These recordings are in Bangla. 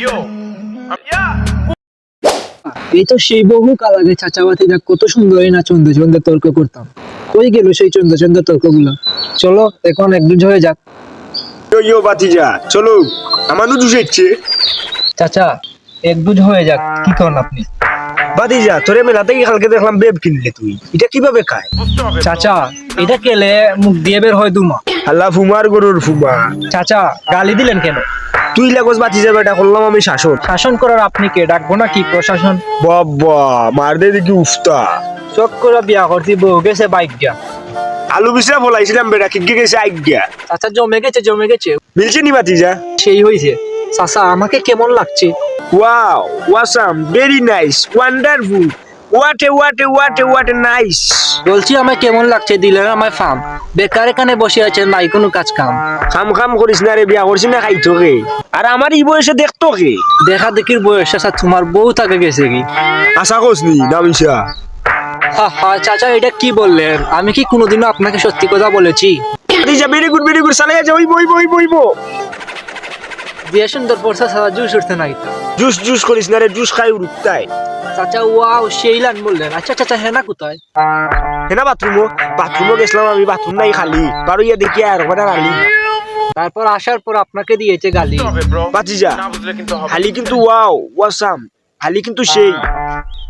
ইয়ো এই তো সেই বহু কাল আগে চাচাবাতি যা কত সুন্দর না চন্দ্র চন্দ্র তর্ক করতাম। কই গেল সেই চন্দ্র চন্দ্র তর্কগুলো চলো এখন হয়ে যাক। ইয়ো বাতিজা চলো। আমারও দুষে চাচা একদুজ হয়ে যাক কি করেন আপনি? বাতিজা তোরে মেলাতে গিয়ে কালকে দেখলাম বেব কিনলে তুই। এটা কীভাবে খায়? চাচা এটা কেলে মুখ দিয়ে বের হয় দুমা। আল্লাহ ফুমার গরুর ফুমা চাচা গালি দিলেন কেন? তুই লাগস বাতিজা বেটা করলাম আমি শাসন। শাসন করার আপনি কে? ডাকবো না কি প্রশাসন? বাবা মার দে দেখি উফতা। চক করে বিয়া করছি বউ গেছে বাইক গিয়া। আলু বিছরা ফলাইছিলাম বেটা কিকে গেছে আজ্ঞা চাচা জমে গেছে জমে গেছে। মিলছে নি বাতিজা? সেই হয়েছে চাচা আমাকে কেমন লাগছে? Wow awesome very nice wonderful what a what a nice বলছি আমায় কেমন লাগছে দিলেন আমায় ফার্ম বেকার এখানে বসে আছেন নাই কোনো কাজ কাম। খাম খাম করিস না রে বিয়া করছিস না খাইতো কে আর আমার এই বয়সে দেখতো কে দেখা দেখির বয়স চাচা তোমার বউ থাকে গেছে কি আশা করছি নামিসা হা হা চাচা এটা কি বললেন? আমি কি কোনোদিনও আপনাকে সত্যি কথা বলেছি? বাতিজা ভেরি গুড ভেরি গুড চালাই আছে ওই বই বই বই। বই দিয়ে সুন্দর পড়ছে চাচা জুস উঠতে নাই জুস জুস করিস না রে জুস খাই উঠতাই চাচা ওয়াও সেই লান বললেন। আচ্ছা চাচা হ্যাঁ না কোথায়? হেনা বাথরুমও বাথরুমও গেছিলাম আমি বাথরুম নাই খালি। বারো ইয়া দেখি আর ওখানে তারপর আসার পর আপনাকে দিয়েছে গালি। বুঝতে হবে ব্রো বাতিজা না কিন্তু হবে। খালি কিন্তু ওয়াও ওয়াসাম। খালি কিন্তু সেই।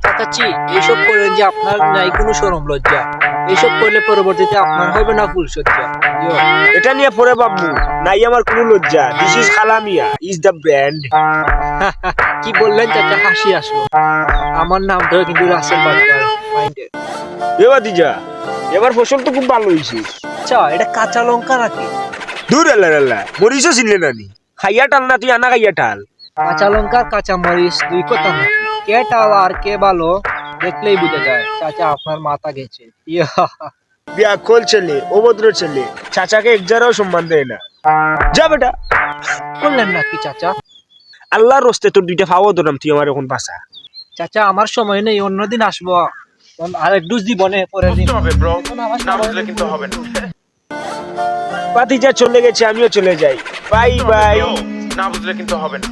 চাচাচ্ছি এইসব করেন যে আপনার নাই কোনো সরম লজ্জা। এইসব করলে পরবর্তীতে আপনার হবে না ফুল সজ্জা। এটা নিয়ে পরে বাবু নাই আমার কোনো লজ্জা। দিস ইজ খালামিয়া ইজ দ্য ব্র্যান্ড কি বললেন চাচা হাসি আসলো। আমার নামটাও কিন্তু রাসেল বাটকার মাইন্ডেড এ বাতিজা এবার ফসল তো খুব ভালো হয়েছে। আচ্ছা এটা কাঁচা লঙ্কা নাকি? দূর আল্লাহ আল্লাহ। মরিচও চিনলে নানি খাইয়া টাল না তুই আনা খাইয়া টাল। কাঁচা লঙ্কা কাঁচা মরিচ দুই কথা নাকি কে টাল আর কে ভালো দেখলেই বুঝে যায়। চাচা আপনার মাথা গেছে। ইয়া। ব্যাকল ছেলে অভদ্র ছেলে চাচাকে একজারাও সম্মান দেয় না। যা বেটা। করলেন নাকি চাচা? আল্লাহর রস্তে তোর দুইটা ফাওয়া ধরলাম তুই আমার এখন বাসা চাচা আমার সময় নেই অন্যদিন আসব। আর এক ডুজ দিব নে পরের দিন। হবে ব্রো না বুঝলে কিন্তু হবে না। বাতিজা চলে গেছে আমিও চলে যাই। Bye bye. না বুঝলে কিন্তু হবে না।